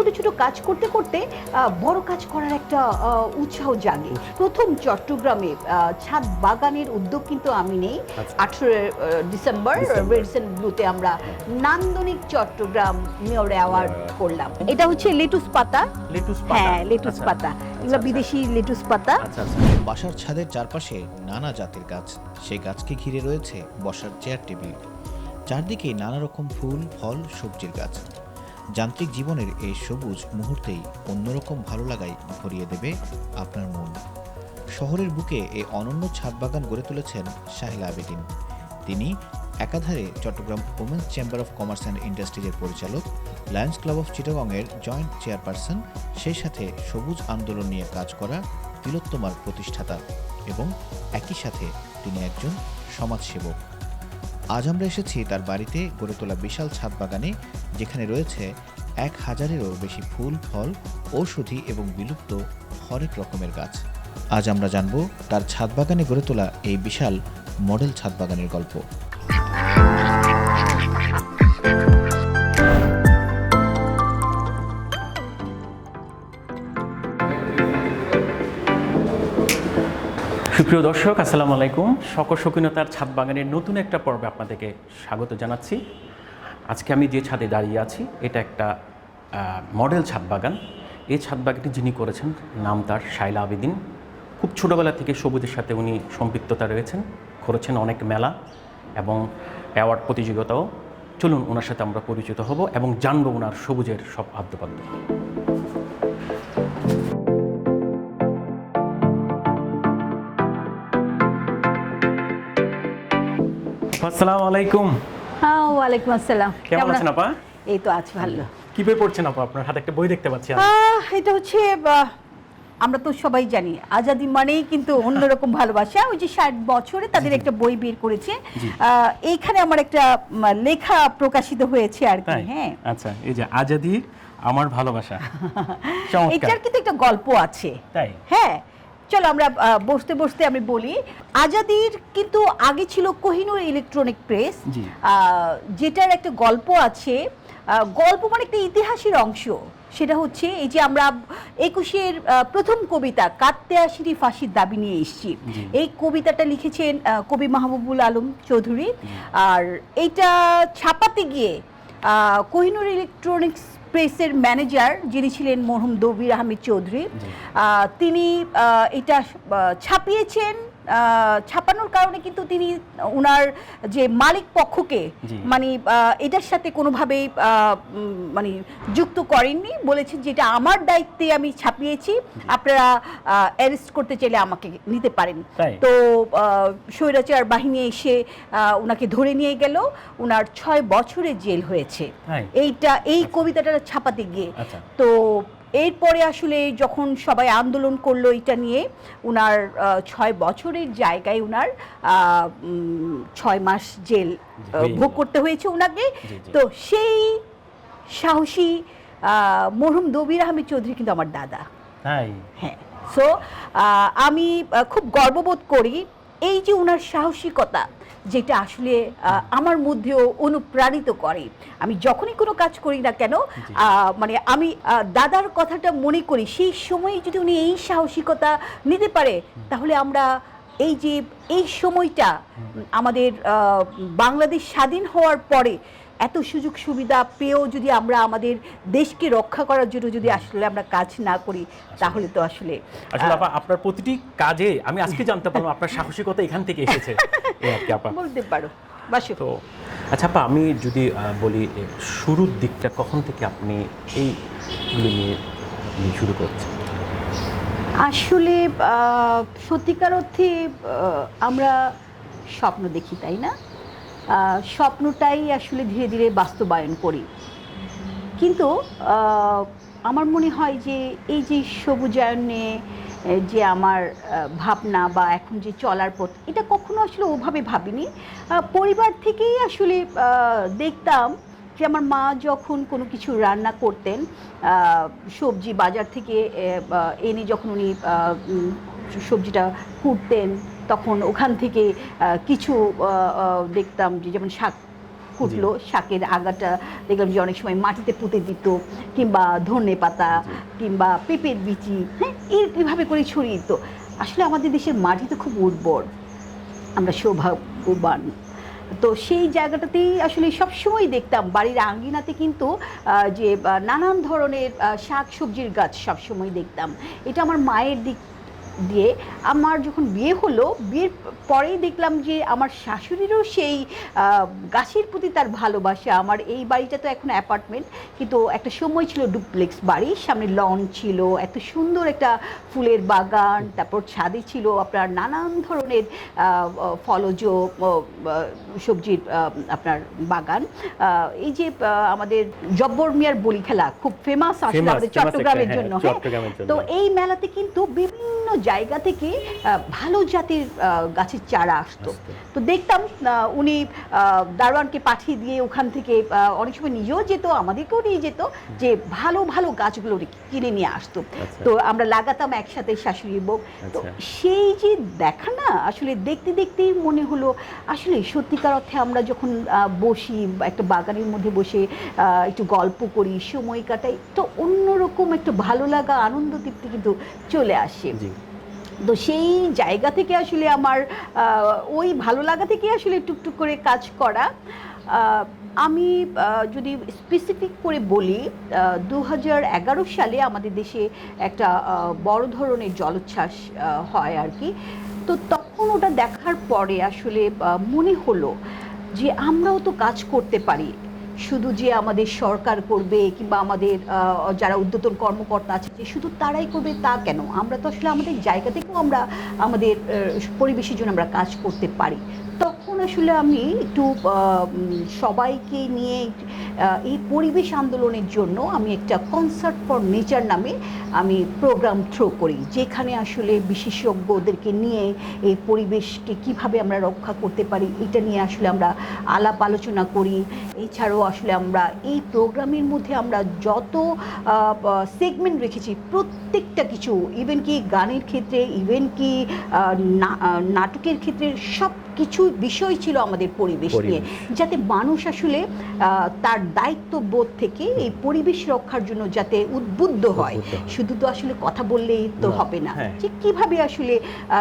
ছোট ছোট কাজ করতে করতে বড় কাজ করার একটা উৎসাহ জাগে। প্রথম চট্টগ্রামে ছাদ বাগানের উদ্যোগ কিন্তু আমি নেই। আচ্ছা। আঠেরো ডিসেম্বর। রেডসন ব্লুতে আমরা নান্দনিক চট্টগ্রাম মেয়র অ্যাওয়ার্ড করলাম। এটা হচ্ছে লেটুস পাতা। লেটুস হ্যাঁ লেটুস আচ্ছা। পাতা। আচ্ছা, এগুলো। বিদেশি লেটুস পাতা। বাসার ছাদের চারপাশে নানা জাতের গাছ। সেই গাছকে ঘিরে রয়েছে বসার চেয়ার টেবিল। চারদিকে নানা রকম ফুল ফল সবজির গাছ। যান্ত্রিক জীবনের এই সবুজ মুহূর্তেই অন্যরকম ভালো লাগায় ভরিয়ে দেবে আপনার মন। শহরের বুকে এই অনন্য ছাদ বাগান গড়ে তুলেছেন শাহিলা আবেদিন। তিনি একাধারে Chattogram women's chamber of commerce and ইন্ডাস্ট্রিজের পরিচালক, লায়ন্স ক্লাব অফ চিটাগংয়ের জয়েন্ট চেয়ারপারসন, সেই সাথে সবুজ আন্দোলন নিয়ে কাজ করা তিলোত্তমার প্রতিষ্ঠাতা এবং একই সাথে তিনি একজন সমাজসেবক। আজ আমরা এসেছি তার বাড়িতে গড়ে তোলা বিশাল ছাদ বাগানে, যেখানে রয়েছে এক হাজারেরও বেশি ফুল, ফল, ঔষধি এবং বিলুপ্ত হরেক রকমের গাছ। আজ আমরা জানব তার ছাদ বাগানে গড়ে তোলা এই বিশাল মডেল ছাদ বাগানের গল্প। সুপ্রিয় দর্শক, আসসালামু আলাইকুম। সকল শকিনতার ছাদ বাগানের নতুন একটা পর্বে আপনাদেরকে স্বাগত জানাচ্ছি। আজকে আমি যে ছাদে দাঁড়িয়ে আছি, এটা একটা মডেল ছাদ বাগান। এই ছাদ বাগানটি যিনি করেছেন, নাম তার শাইলা আবেদিন। খুব ছোটোবেলা থেকে সবুজের সাথে উনি সম্পৃক্ততা রয়েছেন, করেছেন অনেক মেলা এবং অ্যাওয়ার্ড প্রতিযোগিতাও। চলুন, ওনার সাথে আমরা পরিচিত হব এবং জানব ওনার সবুজের সব আদ্যপাদ্য। আসসালামু আলাইকুম। হ্যাঁ ওয়ালাইকুম আসসালাম। কেমন আছেন আপা? এই তো আছি ভালো। কি বই পড়ছেন আপা? আপনার হাতে একটা বই দেখতে পাচ্ছি। এটা হচ্ছে আমরা তো সবাই জানি আজাদি মানেই কিন্তু অন্যরকম ভালোবাসা। ওই যে ষাট বছরে তাদের একটা বই বের করেছে। আহ, এইখানে আমার একটা লেখা প্রকাশিত হয়েছে আর কি হ্যাঁ। আচ্ছা এই যে আজাদি আমার ভালোবাসা। চমৎকার। এটার কিন্তু একটা গল্প আছে। তাই? হ্যাঁ চলো আমরা বসতে বসতে আমি বলি। আজাদির কিন্তু আগে ছিল কোহিনুর ইলেকট্রনিক প্রেস যেটার একটা গল্প আছে গল্প মানে একটা ইতিহাসের অংশ। সেটা হচ্ছে এই যে আমরা একুশের প্রথম কবিতা কাঁদতে আসিনি ফাঁসির দাবি নিয়ে এসছি। এই কবিতাটা লিখেছেন কবি মাহবুবুল আলম চৌধুরী। আর এইটা ছাপাতে গিয়ে কোহিনুর ইলেকট্রনিক্স প্রেসের ম্যানেজার যিনি ছিলেন মরহুম দবির আহমেদ চৌধুরী তিনি এটা ছাপিয়েছেন ছাপানোর কারণে কিন্তু তিনি ওনার যে মালিক পক্ষকে মানে এটার সাথে কোনোভাবেই মানে যুক্ত করেননি। বলেছেন যেটা আমার দায়িত্বে আমি ছাপিয়েছি আপনারা অ্যারেস্ট করতে চাইলে আমাকে নিতে পারেন। তো স্বৈরাচার বাহিনী এসে ওনাকে ধরে নিয়ে গেল। ওনার ছয় বছরের জেল হয়েছে। এইটা এই কবিতাটা ছাপাতে গিয়ে। আচ্ছা। তো এরপরে আসলে যখন সবাই আন্দোলন করল এটা নিয়ে উনার ছয় বছরের জায়গায় উনার ছয় মাস জেল ভোগ করতে হয়েছে উনাকে। তো সেই সাহসী মরহুম দবির আহমেদ চৌধুরী কিন্তু আমার দাদা। হ্যাঁ। সো আমি খুব গর্ববোধ করি এই যে ওনার সাহসিকতা যেটা আসলে আমার মধ্যেও অনুপ্রাণিত করে। আমি যখনই কোনো কাজ করি না কেন মানে আমি দাদার কথাটা মনে করি সেই সময়ে যদি উনি এই সাহসিকতা নিতে পারে তাহলে আমরা এই যে এই সময়টা আমাদের বাংলাদেশ স্বাধীন হওয়ার পরে এত সুযোগ সুবিধা পেয়েও যদি আমরা আমাদের দেশকে রক্ষা করার জন্য যদি আসলে আমরা কাজ না করি তাহলে তো আসলে আসলে আপনার প্রতিটি কাজে আমি আজকে জানতে পারলাম আপনার সাহসিকতা এখান থেকে এসেছে। এই আর কি আপা। বলতে পারো। বাসো। তো আচ্ছা আপা আমি যদি বলি শুরুর দিকটা কখন থেকে আপনি এইগুলো নিয়ে শুরু করছেন? আসলে সত্যিকার অর্থে আমরা স্বপ্ন দেখি তাই না? স্বপ্নটাই আসলে ধীরে ধীরে বাস্তবায়ন করি। কিন্তু আমার মনে হয় যে এই যে সবুজায়ন নিয়ে যে আমার ভাবনা বা এখন যে চলার পথ, এটা কখনো আসলে ওভাবে ভাবিনি। পরিবার থেকেই আসলে দেখতাম যে আমার মা যখন কোনো কিছু রান্না করতেন সবজি বাজার থেকে এনে যখন উনি সবজিটা কুটতেন, তখন ওখান থেকে কিছু দেখতাম যে যেমন শাক ফুটলো শাকের আগাটা দেখলাম যে অনেক সময় মাটিতে পুঁতে দিত কিংবা ধনে পাতা কিংবা পেঁপের বিচি হ্যাঁ? এইভাবে করে ছড়িয়ে দিত। আসলে আমাদের দেশের মাটি তো খুব উর্বর আমরা সৌভাগ্যবান। তো সেই জায়গাটাতেই আসলে সবসময় দেখতাম বাড়ির আঙ্গিনাতে কিন্তু যে নানান ধরনের শাক সবজির গাছ সবসময় দেখতাম। এটা আমার মায়ের দিক দিয়ে আমার যখন বিয়ে হলো বিয়ের পরেই দেখলাম যে আমার শাশুড়িরও সেই গাছের প্রতি তার ভালোবাসা। আমার এই বাড়িটা তো এখন অ্যাপার্টমেন্ট কিন্তু একটা সময় ছিল ডুপ্লেক্স বাড়ি সামনে লন ছিল এত সুন্দর একটা ফুলের বাগান তারপর ছাদে ছিল আপনার নানান ধরনের ফলজ সবজির আপনার বাগান। এই যে আমাদের জব্বর মিয়ার বলি খেলা খুব ফেমাস আসলে আমাদের হ্যাঁ, জন্য হ্যাঁ? চট্টগ্রামের জন্য। তো এই মেলাতে কিন্তু বিভিন্ন জায়গা থেকে ভালো জাতের গাছের চারা আসতো। তো দেখতাম উনি দারোয়ানকে পাঠিয়ে দিয়ে ওখান থেকে অনেক সময় নিজেও যেত আমাদেরকেও নিয়ে যেত যে ভালো ভালো গাছগুলো কিনে নিয়ে আসতো আচ্ছা। তো আমরা লাগাতাম একসাথে শাশুড়ি বউ তো আচ্ছা। সেই যে দেখা না আসলে দেখতে দেখতেই মনে হলো আসলে সত্যিকার অর্থে আমরা যখন বসি একটা বাগানের মধ্যে বসে আহ, একটু গল্প করি সময় কাটাই তো অন্যরকম একটা ভালো লাগা আনন্দ তৃপ্তি কিন্তু চলে আসে তো সেই জায়গা থেকে আসলে আমার ওই ভালো লাগা থেকে আসলে টুকটুক করে কাজ করা। আমি যদি স্পেসিফিক করে বলি দু সালে আমাদের দেশে একটা বড় ধরনের জলোচ্ছ্বাস হয় আর কি। তো তখন ওটা দেখার পরে আসলে মনে হলো যে আমরাও তো কাজ করতে পারি। শুধু যে আমাদের সরকার করবে কিংবা আমাদের যারা উদ্যতন কর্মকর্তা আছে, যে শুধু তারাই করবে তা কেন? আমরা তো আসলে আমাদের জায়গা থেকেও আমরা আমাদের পরিবেশের জন্য আমরা কাজ করতে পারি। তখন আসলে আমি একটু সবাইকে নিয়ে এই পরিবেশ আন্দোলনের জন্য আমি একটা কনসার্ট ফর নেচার নামে আমি প্রোগ্রাম থ্রো করি, যেখানে আসলে বিশেষজ্ঞদেরকে নিয়ে এই পরিবেশকে কীভাবে আমরা রক্ষা করতে পারি, এটা নিয়ে আসলে আমরা আলাপ আলোচনা করি। এছাড়াও আসলে আমরা এই প্রোগ্রামের মধ্যে আমরা যত সেগমেন্ট রেখেছি, প্রত্যেকটা কিছু ইভেন কি গানের ক্ষেত্রে ইভেন কি নাটকের ক্ষেত্রে সব কিছু বিষয় ছিল আমাদের পরিবেশ নিয়ে। যাতে মানুষ আসলে তার দায়িত্ববোধ থেকে এই পরিবেশ রক্ষার জন্য যাতে উদ্বুদ্ধ হয়। শুধু তো আসলে কথা বললেই তো হবে না। হ্যাঁ। যে কীভাবে আসলে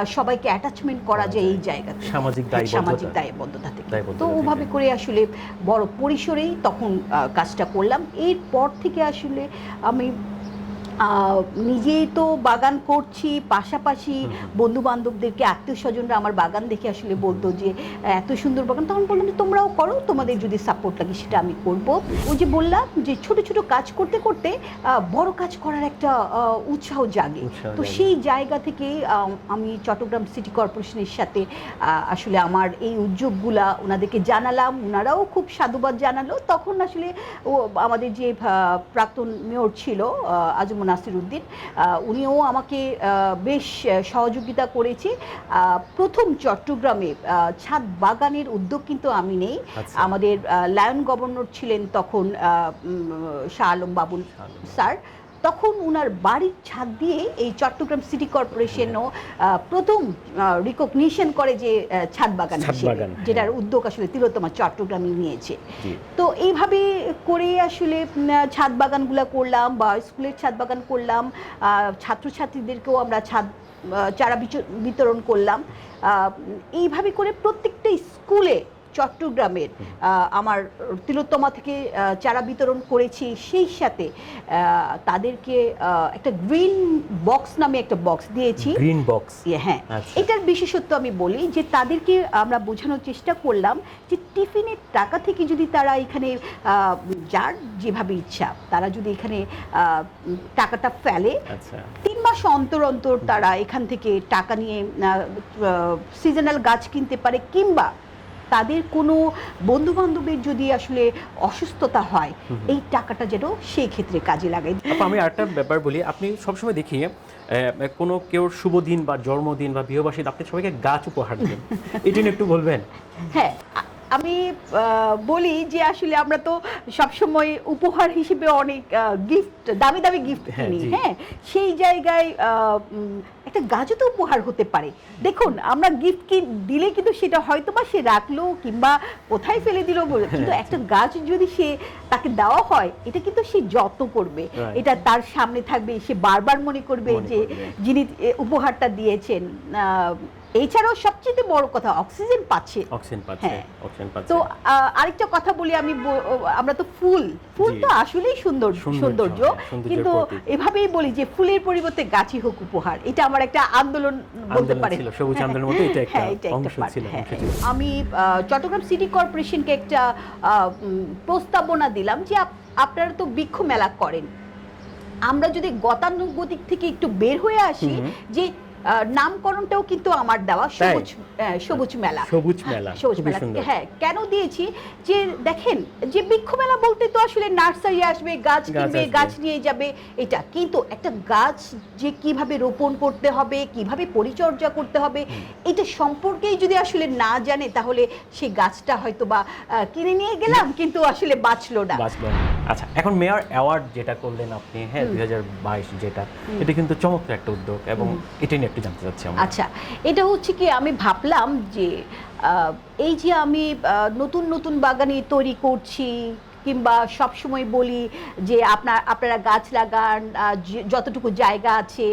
সবাইকে অ্যাটাচমেন্ট করা যায় এই জায়গাতে? সামাজিক হ্যাঁ। সামাজিক দায়বদ্ধতা থেকে। তো ওভাবে করে আসলে বড় পরিসরেই তখন কাজটা করলাম। এরপর থেকে আসলে আমি নিজেই তো বাগান করছি পাশাপাশি বন্ধু বান্ধবদেরকে আত্মীয় স্বজনরা আমার বাগান দেখে আসলে বলতো যে এত সুন্দর বাগান। তখন বললাম যে তোমরাও করো তোমাদের যদি সাপোর্ট লাগে সেটা আমি করব। ওই যে বললাম যে ছোট ছোট কাজ করতে করতে বড় কাজ করার একটা উৎসাহ জাগে। তো সেই জায়গা থেকে আমি চট্টগ্রাম সিটি কর্পোরেশনের সাথে আসলে আমার এই উদ্যোগগুলা ওনাদেরকে জানালাম। ওনারাও খুব সাধুবাদ জানালো। তখন আসলে ও আমাদের যে প্রাক্তন মেয়র ছিল আহ, আজম নাসির উদ্দিন। আহ, উনিও আমাকে বেশ সহযোগিতা করেছে। প্রথম চট্টগ্রামে ছাদ বাগানের উদ্যোগ কিন্তু আমি নেই। আচ্ছা। আমাদের লায়ন গভর্নর ছিলেন তখন শাহ আলম বাবুল স্যার। তখন উনার বাড়ির ছাদ দিয়ে এই চট্টগ্রাম সিটি কর্পোরেশনও আহ, প্রথম রিকগনিশন করে যে ছাদ বাগান বাগান, হ্যাঁ। যেটার উদ্যোগ আসলে তিলোত্তমা চট্টগ্রামে নিয়েছে। তো এইভাবে করে আসলে ছাদ বাগানগুলো করলাম বা স্কুলের ছাদ বাগান করলাম ছাত্রছাত্রীদেরকেও আমরা ছাদ চারা বিতরণ করলাম। এইভাবে করে প্রত্যেকটা স্কুলে চট্টগ্রামের আহ, আমার তিলোত্তমা থেকে চারা বিতরণ করেছি সেই সাথে তাদেরকে একটা গ্রিন বক্স নামে একটা বক্স দিয়েছি। Green box? ইয়ে, হ্যাঁ। আচ্ছা। এটার বিশেষত্ব আমি বলি যে তাদেরকে আমরা বোঝানোর চেষ্টা করলাম যে টিফিনের টাকা থেকে যদি তারা এখানে যার যেভাবে ইচ্ছা তারা যদি এখানে আহ, টাকাটা ফেলে আচ্ছা। তিন মাস অন্তর অন্তর তারা এখান থেকে টাকা নিয়ে সিজনাল গাছ কিনতে পারে কিংবা তাদের কোনো বন্ধু বান্ধবের যদি আসলে অসুস্থতা হয় এই টাকাটা যেন সেই ক্ষেত্রে কাজে লাগে আমি আরেকটা ব্যাপার বলি আপনি সবসময় দেখি কোনো কেউ শুভ দিন বা জন্মদিন বা বিবাহবাসী আপনি সবাইকে গাছ উপহার দেন। এটা নিয়ে একটু বলবেন? হ্যাঁ আমি আহ, বলি যে আসলে আমরা তো সবসময় উপহার হিসেবে অনেক গিফট দামি দামি গিফট হ্যাঁ, কিনি হ্যাঁ? সেই জায়গায় একটা গাছও তো উপহার হতে পারে। দেখুন আমরা গিফট কি দিলে কিন্তু সেটা হয়তো বা সে রাখল কিংবা কোথায় ফেলে দিল বলে- কিন্তু একটা গাছ যদি সে তাকে দেওয়া হয় এটা কিন্তু সে যত্ন করবে। এটা তার সামনে থাকবে সে বারবার মনে করবে যে যিনি উপহারটা দিয়েছেন আহ, এছাড়াও সবচেয়ে বড় কথা অক্সিজেন পাচ্ছে। অক্সিজেন পাচ্ছে হ্যাঁ। অক্সিজেন পাচ্ছে। তো আরেকটা কথা বলি আমি আমরা তো ফুল। ফুল তো আসলেই সুন্দর সৌন্দর্য, হ্যাঁ, কিন্তু এভাবেই বলি যে ফুলের পরিবর্তে গাছই হোক উপহার এটা আমার একটা আন্দোলন বলতে পারে ছিল, সবুজ আন্দোলনের মতো এটা একটা হ্যাঁ, অংশ ছিল, হ্যাঁ, আমি চট্টগ্রাম সিটি কর্পোরেশনকে একটা প্রস্তাবনা দিলাম যে আপ- আপনারা তো বৃক্ষ মেলা করেন। আমরা যদি গতানুগতিক থেকে একটু বের হয়ে আসি যে নামকরণটাও কিন্তু আমার দেওয়া সবুজ সবুজ মেলা। সবুজ মেলা সবুজ মেলা। হ্যাঁ কেন দিয়েছি? যে দেখেন যে বৃক্ষ মেলা বলতে তো আসলে নার্সারি আসবে গাছ কিনবে গাছ নিয়ে যাবে এটা। কিন্তু একটা গাছ যে কীভাবে রোপণ করতে হবে কীভাবে পরিচর্যা করতে হবে এটা সম্পর্কেই যদি আসলে না জানে তাহলে সেই গাছটা হয়তো বা কিনে নিয়ে গেলাম কিন্তু আসলে বাঁচলো না। আচ্ছা এখন মেয়র অ্যাওয়ার্ড যেটা করলেন আপনি হ্যাঁ দুই হাজার বাইশ যেটা এটা কিন্তু চমৎকার একটা উদ্যোগ এবং এটা নিয়ে একটু জানতে চাচ্ছি আচ্ছা এটা হচ্ছে কি, আমি ভাবলাম যে এই যে আমি নতুন নতুন বাগানে তৈরি করছি, কিংবা সবসময় বলি যে আপনার আপনারা গাছ লাগান যতটুকু জায়গা আছে,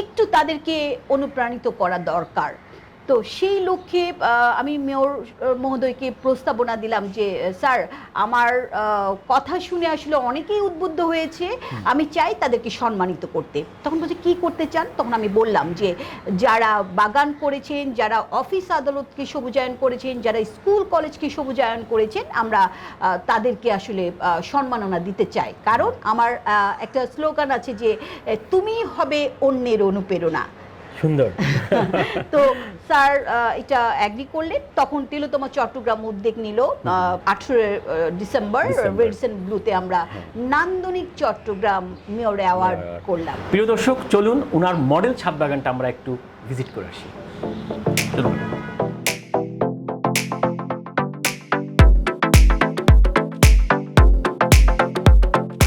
একটু তাদেরকে অনুপ্রাণিত করা দরকার। তো সেই লক্ষ্যে আমি মেয়র মহোদয়কে প্রস্তাবনা দিলাম যে স্যার আমার কথা শুনে আসলে অনেকেই উদ্বুদ্ধ হয়েছে। আমি চাই তাদেরকে সম্মানিত করতে। তখন বলছে কি করতে চান? তখন আমি বললাম যে যারা বাগান করেছেন যারা অফিস আদালতকে সবুজায়ন করেছেন যারা স্কুল কলেজকে সবুজায়ন করেছেন আমরা তাদেরকে আসলে সম্মাননা দিতে চাই। কারণ আমার একটা স্লোগান আছে যে তুমি হবে অন্যের অনুপ্রেরণা। সুন্দর। তো স্যার এটা অ্যাগ্রি করলেন? তখন তিলোতমা চট্টগ্রাম উদ্যোগ নিল আঠেরো ডিসেম্বর। রেডসেন ব্লুতে আমরা নান্দনিক চট্টগ্রাম মেয়র অ্যাওয়ার্ড করলাম। প্রিয় দর্শক চলুন ওনার মডেল ছাদ বাগানটা আমরা একটু ভিজিট করে আসি। চলুন।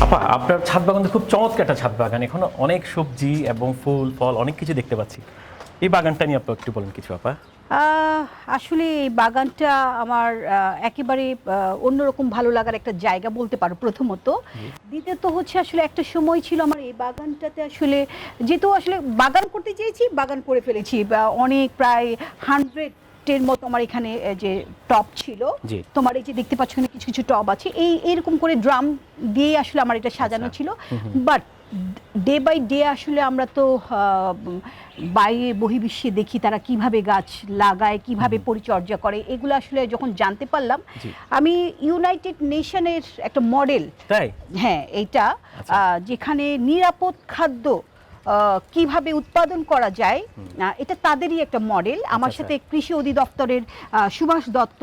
আপা, আপনার ছাদ বাগান খুব চমৎকার একটা ছাদ বাগান। এখনও অনেক সবজি এবং ফুল, ফল, অনেক কিছু দেখতে পাচ্ছি। এই বাগানটা নিয়ে আপনি একটু বলেন কিছু আপা। আসলে এই বাগানটা আমার একেবারে অন্যরকম ভালো লাগার একটা জায়গা বলতে পারো প্রথমত। দ্বিতীয়ত হচ্ছে আসলে একটা সময় ছিল আমার এই বাগানটাতে আসলে, যেহেতু আসলে বাগান করতে চেয়েছি, বাগান করে ফেলেছি। অনেক প্রায় হান্ড্রেড এর মতো আমার এখানে যে টপ ছিল তোমার এই যে দেখতে পাচ্ছ এখানে কিছু কিছু টব আছে। এই এরকম করে ড্রাম দিয়ে আসলে আমার এটা সাজানো আচ্ছা। ছিল। বাট ডে বাই ডে আসলে আমরা তো বাইরে বহির্বিশ্বে দেখি তারা কীভাবে গাছ লাগায় কীভাবে পরিচর্যা করে। এগুলো আসলে যখন জানতে পারলাম আমি ইউনাইটেড নেশনের একটা মডেল হ্যাঁ এটা আচ্ছা। যেখানে নিরাপদ খাদ্য কীভাবে উৎপাদন করা যায় এটা তাদেরই একটা মডেল। আমার আচ্ছা। সাথে কৃষি অধিদপ্তরের সুভাষ দত্ত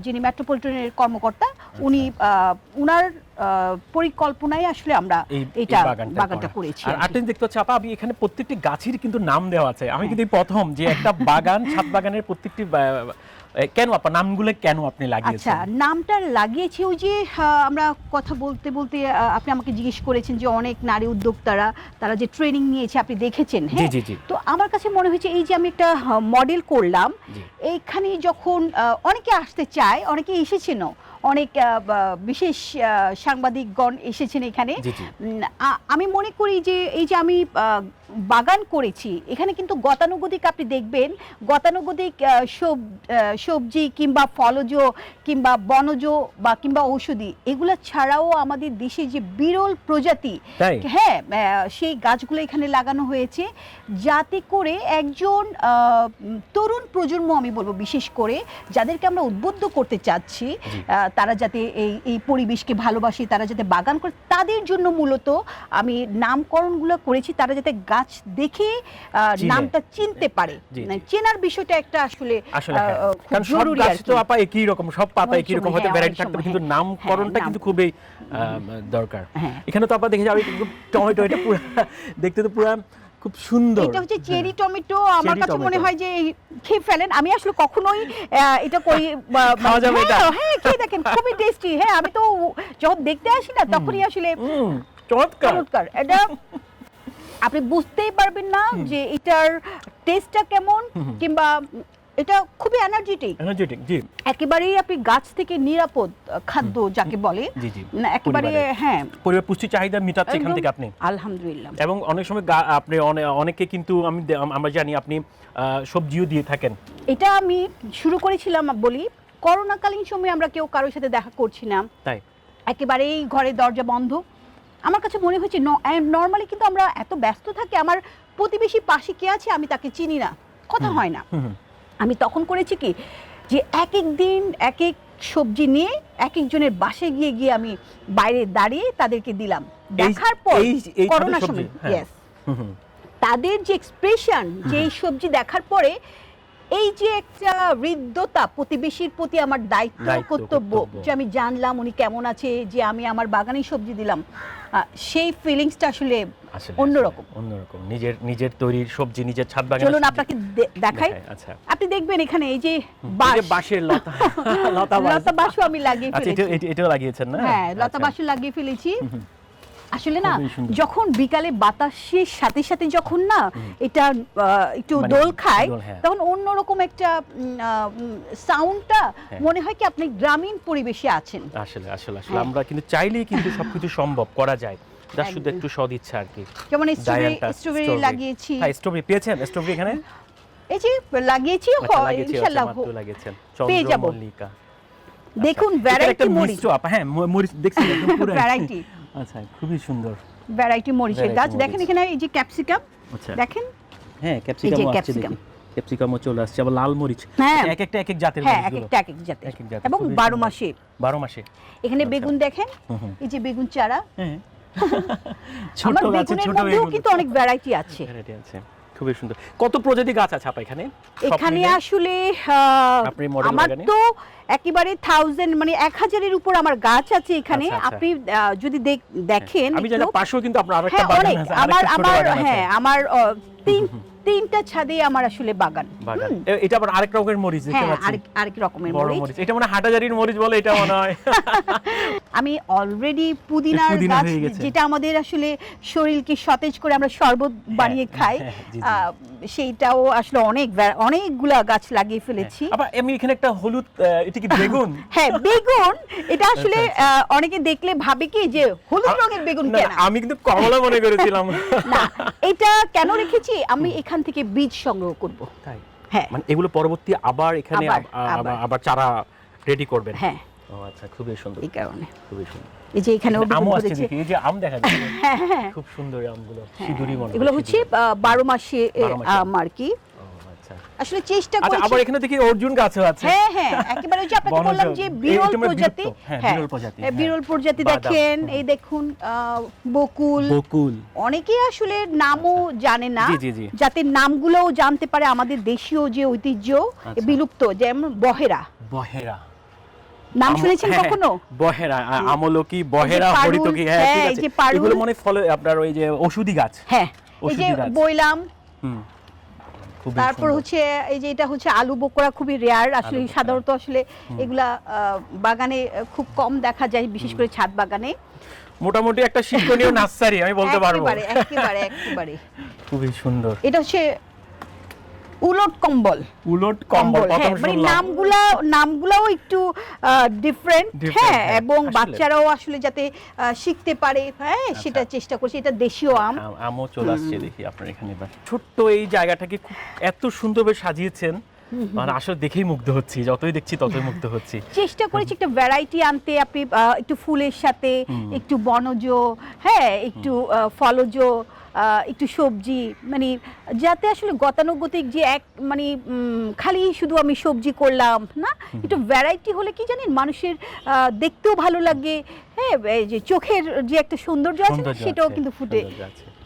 যিনি মেট্রোপলিটনের কর্মকর্তা উনি আহ, উনার আহ, পরিকল্পনায় আসলে আমরা এটা বাগানটা করেছি আর দেখতে পাচ্ছি আপা আমি এখানে প্রত্যেকটি গাছের কিন্তু নাম দেওয়া আছে। আমি কিন্তু প্রথম যে একটা বাগান ছাদ বাগানের প্রত্যেকটি কেন আপা নামগুলো কেন আপনি আচ্ছা নামটা লাগিয়েছি ওই যে আমরা কথা বলতে বলতে আপনি আমাকে জিজ্ঞেস করেছেন যে অনেক নারী উদ্যোক্তারা তারা যে ট্রেনিং নিয়েছে আপনি দেখেছেন হ্যাঁ জি, জি। তো আমার কাছে মনে হয়েছে এই যে আমি একটা মডেল করলাম। এইখানে যখন অনেকে আসতে চায় অনেকে এসেছেনও অনেক বিশেষ সাংবাদিকগণ এসেছেন এখানে আমি মনে করি যে এই যে আমি বাগান করেছি। এখানে কিন্তু গতানুগতিক আপনি দেখবেন গতানুগতিক সবজি কিংবা ফলজ কিংবা বনজ বা কিংবা ঔষধি এগুলা ছাড়াও আমাদের দেশে যে বিরল প্রজাতি হ্যাঁ সেই গাছগুলো এখানে লাগানো হয়েছে। যাতে করে একজন তরুণ প্রজন্ম আমি বলব বিশেষ করে যাদেরকে আমরা উদ্বুদ্ধ করতে চাচ্ছি তারা যাতে এই এই পরিবেশকে ভালোবাসে তারা যাতে বাগান করে তাদের জন্য মূলত আমি নামকরণগুলো করেছি তারা যাতে গাছ দেখে নামটা চিনতে পারে। মানে চেনার বিষয়টা একটা আসলে হ্যাঁ। জরুরি গাছ আর তো আপা একই রকম সব পাতা একই রকম হয়তো ভ্যারাইটি থাকতে কিন্তু হ্যাঁ। নামকরণটা কিন্তু খুবই দরকার। হ্যাঁ। এখানে তো আপা দেখে যাবে টমেটো এটা পুরো দেখতে তো পুরো খুব সুন্দর। এটা হচ্ছে চেরি টমেটো আমার কাছে মনে হয় যে খেয়ে ফেলেন। আমি আসলে কখনোই এটা করি খাওয়া যাবে এটা? হ্যাঁ, খেয়ে দেখেন খুবই টেস্টি হ্যাঁ আমি তো যখন দেখতে আসি না তখনই আসলে চমৎকার। চমৎকার। এটা আপনি বুঝতেই পারবেন না যে এটার টেস্টটা কেমন কিংবা এটা খুবই এনার্জেটিক এনার্জেটিক জি। একেবারেই আপনি গাছ থেকে নিরাপদ খাদ্য যাকে বলে জি, জি। না একেবারে হ্যাঁ। পরিবার পুষ্টি চাহিদা মেটাচ্ছে এখান থেকে আপনি। আলহামদুলিল্লাহ। এবং অনেক সময় আপনি অনেকে কিন্তু আমি আমরা জানি আপনি সবজিও দিয়ে থাকেন। এটা আমি শুরু করেছিলাম বলি করোনাকালীন সময়ে আমরা কেউ কারোর সাথে দেখা করছি না। তাই? একেবারেই ঘরে দরজা বন্ধ। আমার কাছে মনে হয়েছে নর্মালি কিন্তু আমরা এত ব্যস্ত থাকি আমার প্রতিবেশী পাশে কে আছে আমি তাকে চিনি না। কথা হয় না। আমি তখন করেছি কি যে এক এক দিন এক এক সবজি নিয়ে এক একজনের বাসে গিয়ে গিয়ে আমি বাইরে দাঁড়িয়ে তাদেরকে দিলাম। দেখার পর করোনা সময় হ্যাঁ। তাদের যে এক্সপ্রেশন যে এই সবজি দেখার পরে এই যে একটা হৃদ্যতা প্রতিবেশীর প্রতি আমার দায়িত্ব কর্তব্য। যে আমি জানলাম উনি কেমন আছে যে আমি আমার বাগানে সবজি দিলাম। সেই ফিলিংসটা আসলে অন্যরকম। অন্যরকম। নিজের নিজের তৈরির সবজি নিজের ছাদ বাগান চলুন আপনাকে দেখাই। আচ্ছা। আপনি দেখবেন এখানে এই যে বাঁশ। বাঁশের লতা লতা বাঁশ। লতা বাঁশও আমি লাগিয়ে আচ্ছা এটা এটা- এটাও লাগিয়েছেন না? হ্যাঁ লতা আচ্ছা। বাঁশও লাগিয়ে ফেলেছি। আসলে না যখন বিকালে বাতাসের সাথে সাথে যখন না এটা একটু মানে দোল খায় হ্যাঁ। তখন অন্যরকম একটা সাউন্ডটা হ্যাঁ। মনে হয় কি আপনি গ্রামীণ পরিবেশে আছেন। আসলে আসলে আসলে। হ্যাঁ। আমরা কিন্তু চাইলেই কিন্তু সবকিছু সম্ভব করা যায়। যা শুধু। একটু সদিচ্ছা আর কি। যেমন স্ট্রবেরি স্ট্রবেরি লাগিয়েছি। হ্যাঁ স্ট্রবেরি পেয়েছেন? স্ট্রবেরি এখানে? এই যে লাগিয়েছি আচ্ছা আচ্ছা, ইনশাল্লাহ মাত্র লাগিয়েছেন। পেয়ে যাব। চন্দ্রমল্লিকা। দেখুন আচ্ছা, ভ্যারাইটি মরিচ। হ্যাঁ মরিচ দেখছেন পুরো Variety। আচ্ছা খুবই সুন্দর। ভ্যারাইটি মরিচের গাছ। দেখেন এখানে এই যে ক্যাপসিকাম আচ্ছা। দেখেন? হ্যাঁ ক্যাপসিকাম আছে দেখি। ক্যাপসিকামও চলে আসছে আবার লাল মরিচ। হ্যাঁ। আচ্ছা, এক একটা এক এক জাতের হ্যাঁ এক একটা এক এক জাতের। এবং খুবই বারো সুন্দর। মাসে বারো মাসে এখানে আচ্ছা। বেগুন দেখেন। এই যে বেগুন চারা। হ্যাঁ। ছোট গাছে ছোট বেগুন। কিন্তু অনেক ভ্যারাইটি আছে। ভ্যারাইটি আছে। খুবই সুন্দর। কত প্রজাতি গাছ আছে আপা এখানে? এখানে আসলে আহ, আমার তো একেবারে থাউজেন্ড মানে এক হাজারের উপর আমার গাছ আছে এখানে। আচ্ছা, আচ্ছা। আপনি যদি দেখ- দেখেন আমি জানি পাশেও কিন্তু আপনার আরেকটা হ্যাঁ বাগান আছে আমার আমার হ্যাঁ আমার তিন তিনটা ছাদে আমার আসলে বাগান। বাগান। এটা আবার আরেক রকমের মরিচ দেখতে হ্যাঁ পাচ্ছি। আরেক রকমের মরিচ। এটা মানে হাটাজারির মরিচ বলে এটা মনে হয়। আমি অলরেডি পুদিনার গাছ যেটা আমাদের আসলে শরীরকে সতেজ করে আমরা শরবত বানিয়ে খাই। হ্যাঁ, জি, জি। আহ, সেইটাও আসলে অনেক অনেকগুলা গাছ লাগিয়ে ফেলেছি। আবার আমি এখানে একটা হলুদ এটা কি বেগুন? হ্যাঁ বেগুন। এটা আসলে আহ, অনেকে দেখলে ভাবে কি যে হলুদ রঙের বেগুন কেন? আমি কিন্তু কমলা মনে করেছিলাম। না এটা কেন রেখেছি? আমি এখান থেকে বীজ সংগ্রহ করব। তাই? হ্যাঁ। মানে এগুলো পরবর্তী আবার এখানে আবার, চারা রেডি করবেন? হ্যাঁ। ও আচ্ছা খুবই সুন্দর। এই কারণে। খুবই সুন্দর। এই যে এখানে আমও আছে দেখি এই যে আম দেখা যাচ্ছে। হ্যাঁ হ্যাঁ। খুব সুন্দর আমগুলো সিঁদুরি মনে এগুলো হচ্ছে সিঁদুরি। আহ, বারো মাসে। আম আর কি। আচ্ছা। আসলে চেষ্টা আচ্ছা করছি। আবার এখানে দেখি অর্জুন গাছও আছে। হ্যাঁ হ্যাঁ একেবারে ওই যে আপনাকে বললাম যে বিরল মানে প্রজাতি। হ্যাঁ, হ্যাঁ, বিরল প্রজাতি, হ্যাঁ, হ্যাঁ। বিরল প্রজাতি দেখেন এই দেখুন বকুল। বকুল। অনেকেই আসলে নামও জানে না জি, জি, জি। যাতে নামগুলোও জানতে পারে আমাদের দেশীয় যে ঐতিহ্য আচ্ছা। বিলুপ্ত যেমন বহেরা। বহেরা। নাম শুনেছেন হ্যাঁ, কখনো? বহেরা আমলকি বহেরা হরিতকি হ্যাঁ ঠিক এই আছে। এগুলো মনে ফলে আপনার ওই যে ওষুধি গাছ। হ্যাঁ এই যে বইলাম। হুম। খুবই তারপর হচ্ছে এই যে এটা হচ্ছে আলু বোকরা খুবই রেয়ার আসলে সাধারণত আসলে এগুলা আহ, বাগানে খুব কম দেখা যায় বিশেষ করে ছাদ বাগানে। মোটামুটি একটা শিক্ষণীয় নার্সারি আমি বলতে পারব। একেবারে একেবারে একেবারে। খুবই সুন্দর। এটা হচ্ছে উলট কম্বল। উলট কম্বল হ্যাঁ মানে নামগুলা নামগুলাও একটু ডিফারেন্ট হ্যাঁ হ্যাঁ, এবং বাচ্চারাও আসলে যাতে শিখতে পারে হ্যাঁ সেটা চেষ্টা করছি এটা দেশীয় আম। আম- আমও চলে আসছে দেখি আপনার এখানে ছোট্ট এই জায়গাটাকে এত সুন্দরভাবে সাজিয়েছেন। মানে আসলে দেখেই মুগ্ধ হচ্ছি যতই দেখছি ততই মুগ্ধ হচ্ছি। চেষ্টা করেছি একটা ভ্যারাইটি আনতে আপনি একটু ফুলের সাথে একটু বনজ হ্যাঁ একটু ফলজ একটু সবজি মানে যাতে আসলে গতানুগতিক যে এক মানে খালি শুধু আমি সবজি করলাম না? একটু ভ্যারাইটি হলে কি জানেন মানুষের দেখতেও ভালো লাগে হ্যাঁ যে চোখের যে একটা সৌন্দর্য আছে সেটাও কিন্তু ফুটে।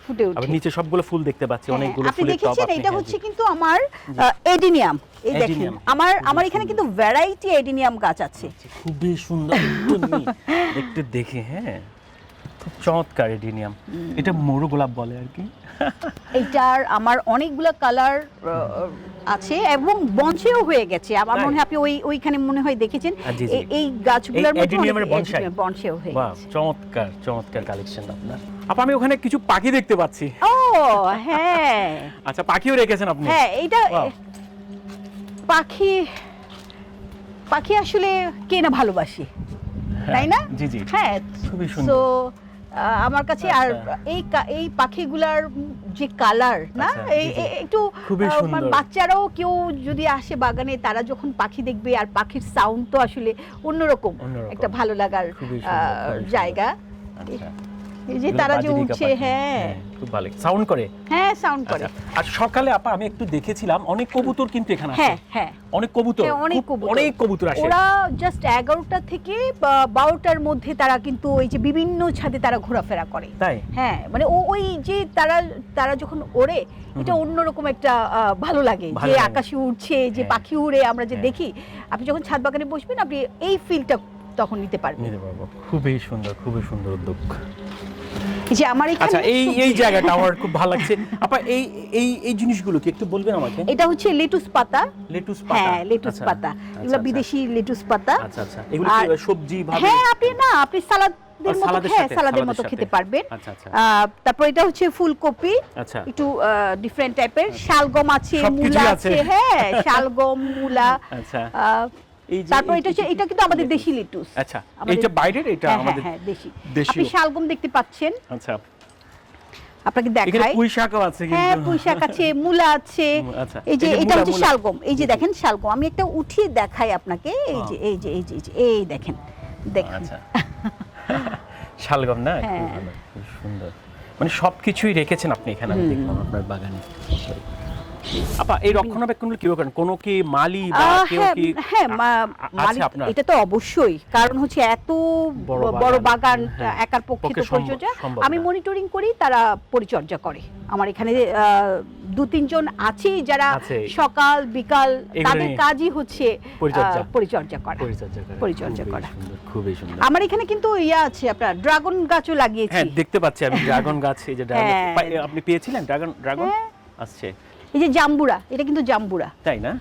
ফুটে ওঠে নিচে সবগুলো ফুল দেখতে পাচ্ছি হ্যাঁ, অনেকগুলো আপনি দেখেছেন এটা হ্যাঁ, হচ্ছে কিন্তু আমার এডিনিয়াম। এই দেখেন আমার আমার এখানে কিন্তু ভ্যারাইটি এডিনিয়াম গাছ আছে। খুবই সুন্দর দেখতে দেখে হ্যাঁ। খুব চমৎকার এডিনিয়াম। এটা মরু গোলাপ বলে আর কি। এইটার আমার অনেকগুলো কালার আছে এবং বঞ্চেও হয়ে গেছে। আমার মনে হয় আপনি ওই ওইখানে মনে হয় দেখেছেন। এই- গাছগুলোর মধ্যে adenium-এর bonsai? হয়ে গেছে। চমৎকার চমৎকার কালেকশন আপনার। আপা আমি ওখানে কিছু পাখি দেখতে পাচ্ছি। ও হ্যাঁ। আচ্ছা পাখিও রেখেছেন আপনি? হ্যাঁ এইটা পাখি পাখি আসলে কে না ভালোবাসি? তাই না? জি জি। হ্যাঁ খুবই সুন্দর। তো আমার কাছে আর আচ্ছা। এই এই পাখিগুলার যে কালার না? আচ্ছা, এই একটু মানে। বাচ্চারাও কেউ যদি আসে বাগানে তারা যখন পাখি দেখবে আর পাখির সাউন্ড তো আসলে অন্যরকম। একটা ভালো লাগার জায়গা। আচ্ছা। এই যে তারা যে উঠছে হ্যাঁ। খুব ভালো। সাউন্ড করে? হ্যাঁ সাউন্ড করে। আচ্ছা আর সকালে আপা আমি একটু দেখেছিলাম অনেক কবুতর কিন্তু এখানে আছে হ্যাঁ হ্যাঁ। অনেক কবুতর হ্যাঁ, অনেক কবুতর। অনেক কবুতর আসে। ওরা জাস্ট এগারোটা থেকে বা- বারোটার মধ্যে তারা কিন্তু ওই যে বিভিন্ন ছাদে তারা ঘোরাফেরা করে। তাই? হ্যাঁ মানে ওই যে তারা তারা যখন ওড়ে এটা অন্যরকম একটা ভালো লাগে যে আকাশে উড়ছে যে হ্যাঁ। পাখি উড়ে আমরা যে হ্যাঁ। দেখি। আপনি যখন ছাদ বাগানে বসবেন আপনি এই ফিলটা তখন নিতে পারবেন। নিতে পারব। খুবই সুন্দর খুবই সুন্দর উদ্যোগ। যে আমার এখানে আচ্ছা এই এই জায়গাটা আমার খুব ভালো লাগছে। আপা এই এই এই জিনিসগুলো কি একটু বলবেন আমাকে? এটা হচ্ছে লেটুস পাতা। লেটুস পাতা। হ্যাঁ লেটুস আচ্ছা, পাতা। আচ্ছা, এগুলো আচ্ছা। বিদেশি লেটুস পাতা। আচ্ছা আচ্ছা। এগুলো কি সবজি ভাবে? হ্যাঁ আপনি না আপনি সালাদের আর মতো সালাদের হ্যাঁ সালাদের মতো খেতে পারবেন। আহ, তারপর এটা হচ্ছে ফুলকপি। একটু ডিফারেন্ট টাইপের শালগম আছে মূলা আছে। হ্যাঁ শালগম মূলা আচ্ছা। তারপর এটা হচ্ছে এটা কিন্তু আমাদের দেশি লেটুস আচ্ছা এইটা বাইরের এটা হ্যাঁ আমাদের হ্যাঁ দেশি। আপনি শালগম দেখতে পাচ্ছেন। আচ্ছা। আপনাকে দেখাই। পুঁই শাকও আছে হ্যাঁ পুঁই শাক আছে মূলা আছে। আচ্ছা। এই যে এটা হচ্ছে শালগম। এই যে। দেখেন শালগম। আমি একটা উঠিয়ে দেখাই আপনাকে। এই যে এই যে এই যে এই দেখেন। দেখেন। আচ্ছা। শালগম না? হ্যাঁ। খুব সুন্দর। মানে সবকিছুই রেখেছেন আপনি এখানে আমি দেখলাম আপনার বাগানে। আপা এই করেন? কোনো কি মালি বা কেউ হ্যাঁ কি হ্যাঁ আ- মা- আ- আছে মালিক আপনার। এটা তো অবশ্যই। কারণ হচ্ছে এত বড় বাগান, বাগান হ্যাঁ, একার পক্ষে তো পরিচর্যা। আমি মনিটরিং করি তারা পরিচর্যা করে। আমার এখানে দু তিনজন আছে যারা সকাল বিকাল তাদের কাজই হচ্ছে পরিচর্যা। করা। পরিচর্যা করা। খুবই সুন্দর। আমার এখানে কিন্তু ইয়া আছে আপনার ড্রাগন গাছও লাগিয়েছি। হ্যাঁ দেখতে পাচ্ছি আমি ড্রাগন গাছ এই যে ড্রাগন হ্যাঁ। আপনি পেয়েছিলেন ড্রাগন ড্রাগন? হ্যাঁ। আসছে। এই যে জাম্বুরা এটা কিন্তু জাম্বুরা তাই না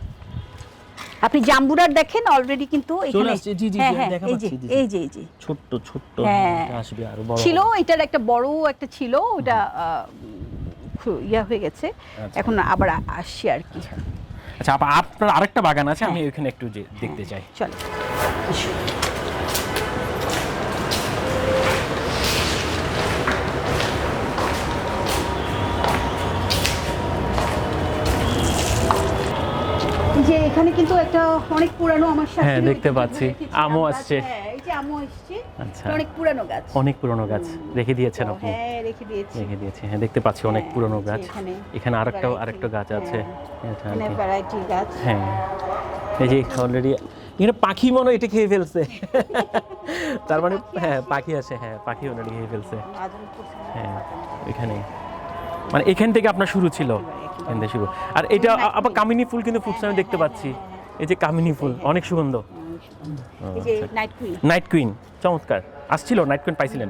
আপনি জাম্বুরার দেখেন অলরেডি কিন্তু এখানে হ্যাঁ হ্যাঁ এই যে। এই যে এই যে ছোট্ট ছোট্ট হ্যাঁ। আসবে আরও বড় ছিল এটার একটা বড় একটা ছিল ওটা ইয়া হয়ে গেছে আচ্ছা। এখন আবার আসছি আর কি আচ্ছা আপা আপনার আরেকটা বাগান আছে আমি হ্যাঁ। ওইখানে একটু যে দেখতে চাই চলো যে এখানে কিন্তু একটা অনেক পুরানো আমার হ্যাঁ, শাশুড়ি দেখতে পাচ্ছি। আমও আসছে। হ্যাঁ, এই যে আমও আসছে আচ্ছা। অনেক পুরানো গাছ। অনেক পুরনো গাছ। রেখে দিয়েছেন আপনি। হ্যাঁ রেখে দিয়েছি। রেখে দিয়েছি। হ্যাঁ দেখতে পাচ্ছি অনেক হ্যাঁ, পুরনো গাছ। এখানে আরেকটা আরেকটা গাছ আছে। হ্যাঁ। এখানে ভ্যারাইটি গাছ। হ্যাঁ। এই যে অলরেডি এখানে পাখি মনে হয় এটা খেয়ে ফেলছে। তার মানে হ্যাঁ পাখি আছে হ্যাঁ পাখি অলরেডি খেয়ে ফেলছে। হ্যাঁ এখানে। মানে এখান থেকে আপনার শুরু ছিল। থেকে শুরু আর এটা আবার কামিনী ফুল কিন্তু ফুটছে আমি দেখতে পাচ্ছি। এই যে কামিনী ফুল অনেক সুগন্ধ। নাইট কুইন চমৎকার। আসছিল নাইট কুইন পাইছিলেন।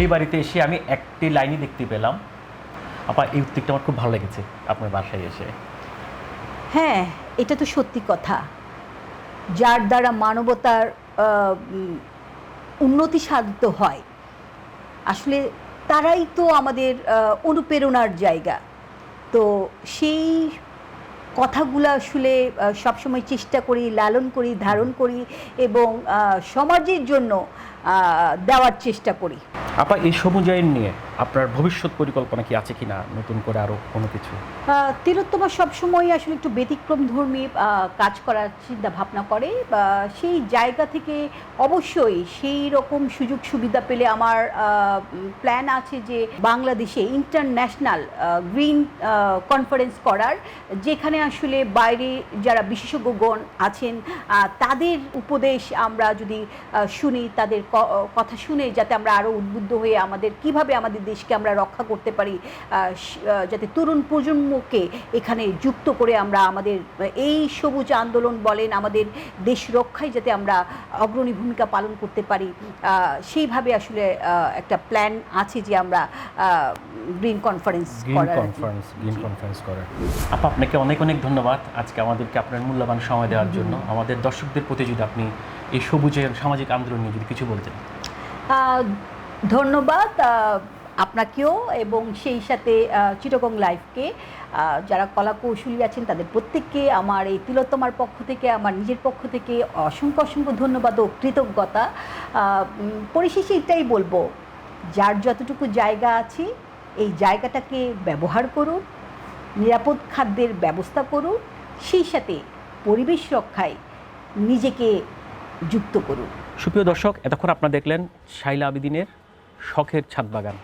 এই বাড়িতে এসে আমি একটি লাইনই দেখতে পেলাম। আপা এই উদ্যোগটা আমার খুব ভালো লেগেছে আপনার বাসায় এসে। হ্যাঁ এটা তো সত্যি কথা। যার দ্বারা মানবতার উন্নতি সাধিত হয়। আসলে তারাই তো আমাদের অনুপ্রেরণার জায়গা। তো সেই কথাগুলো আসলে সবসময় চেষ্টা করি, লালন করি, ধারণ করি এবং সমাজের জন্য দেওয়ার চেষ্টা করি। আপা, এই সমুদায় নিয়ে আপনার ভবিষ্যৎ পরিকল্পনা কি আছে কিনা? নতুন করে আরও কোনো কিছু? তিলোত্তমা সবসময় আসলে একটু ব্যতিক্রম ধর্মী কাজ করার চিন্তা ভাবনা করে। বা সেই জায়গা থেকে অবশ্যই সেই রকম সুযোগ সুবিধা পেলে আমার প্ল্যান আছে যে বাংলাদেশে ইন্টারন্যাশনাল গ্রিন কনফারেন্স করার। যেখানে আসলে বাইরে যারা বিশেষজ্ঞগণ আছেন তাদের উপদেশ আমরা যদি শুনি, তাদের কথা শুনে যাতে আমরা আরও উদ্বুদ্ধ হয়ে আমাদের, কীভাবে আমাদের দেশকে আমরা রক্ষা করতে পারি যাতে তরুণ প্রজন্মকে এখানে যুক্ত করে আমরা আমাদের এই সবুজ আন্দোলন বলেন আমাদের দেশ রক্ষায় যাতে আমরা অগ্রণী ভূমিকা পালন করতে পারি সেইভাবে আসলে একটা প্ল্যান আছে যে আমরা green conference green. Conference green conference করার। আপা আপনাকে অনেক অনেক ধন্যবাদ আজকে আমাদেরকে আপনার মূল্যবান সময় দেওয়ার জন্য। আমাদের দর্শকদের প্রতি যদি আপনি এই সবুজের সামাজিক আন্দোলন নিয়ে যদি কিছু বলতেন। ধন্যবাদ আপনাকেও এবং সেই সাথে চিটগং লাইফকে যারা কলা কৌশলী আছেন তাদের প্রত্যেককে আমার এই তিলোত্তমার পক্ষ থেকে, আমার নিজের পক্ষ থেকে অসংখ্য অসংখ্য ধন্যবাদ ও কৃতজ্ঞতা। পরিশেষে এটাই বলব, যার যতটুকু জায়গা আছে, এই জায়গাটাকে ব্যবহার করুন, নিরাপদ খাদ্যের ব্যবস্থা করুন, সেই সাথে পরিবেশ রক্ষায় নিজেকে যুক্ত করুন। সুপ্রিয় দর্শক, এতক্ষণ আপনারা দেখলেন শাইলা আবিদিনের শখের ছাদ বাগান।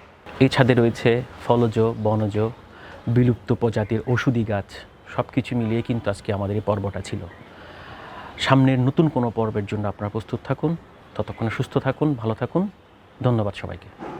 এই ছাদে রয়েছে ফলজ, বনজ, বিলুপ্ত প্রজাতির ওষুধি গাছ সব কিছু মিলিয়ে কিন্তু আজকে আমাদের এই পর্বটা ছিল। সামনের নতুন কোনো পর্বের জন্য আপনারা প্রস্তুত থাকুন। ততক্ষণে সুস্থ থাকুন, ভালো থাকুন। ধন্যবাদ সবাইকে।